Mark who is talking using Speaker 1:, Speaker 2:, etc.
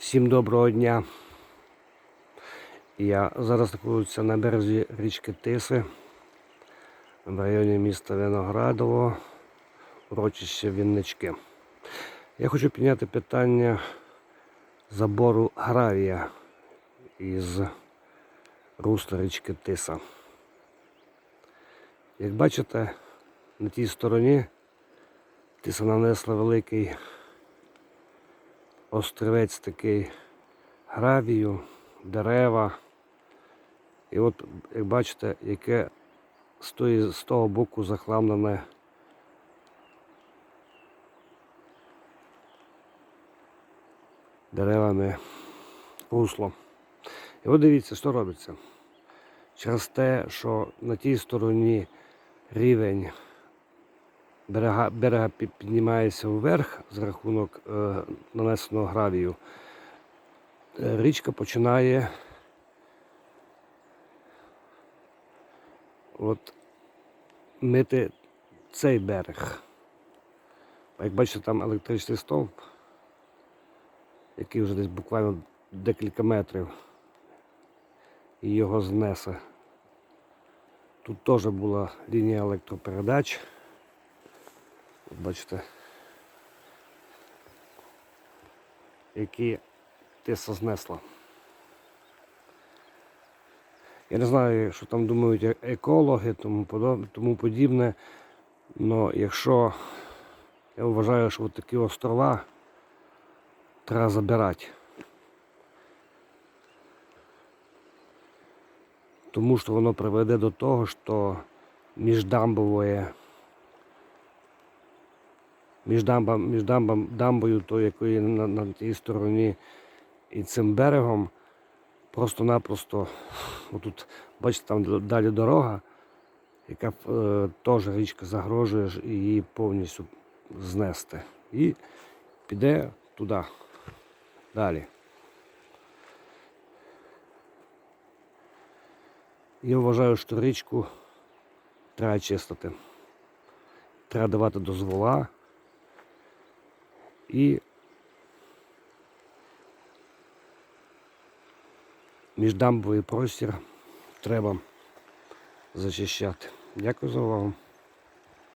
Speaker 1: Всім доброго дня. Я зараз знаходжуся на березі річки Тиси в районі міста Виноградово, урочище Віннички. Я хочу підняти питання забору гравія із русла річки Тиса. Як бачите, на тій стороні Тиса нанесла великий острівець такий гравію, дерева. І от, як бачите, яке з, з того боку захламлене деревами русло. І от дивіться, що робиться. Через те, що на тій стороні рівень берега, берега піднімається вверх за рахунок е, нанесеного гравію, е, річка починає от, мити цей берег. Як бачите, там електричний стовп, який вже десь буквально декілька метрів і його знесе. Тут теж була лінія електропередач. Бачите, які тиса знесла. Я не знаю, що там думають е- екологи, тому подібне. але якщо я вважаю, що от такі острова треба забирати. Тому що воно приведе до того, що міждамбове між, дамбом, між дамбом, дамбою, то якої на, на тій стороні, і цим берегом просто-напросто, отут, бачите, там далі дорога, яка е, теж річка загрожує ж її повністю знести. І піде туди, далі. Я вважаю, що річку треба чистити. Треба давати дозвола. І міждамбовий простір треба зачищати. Дякую за увагу.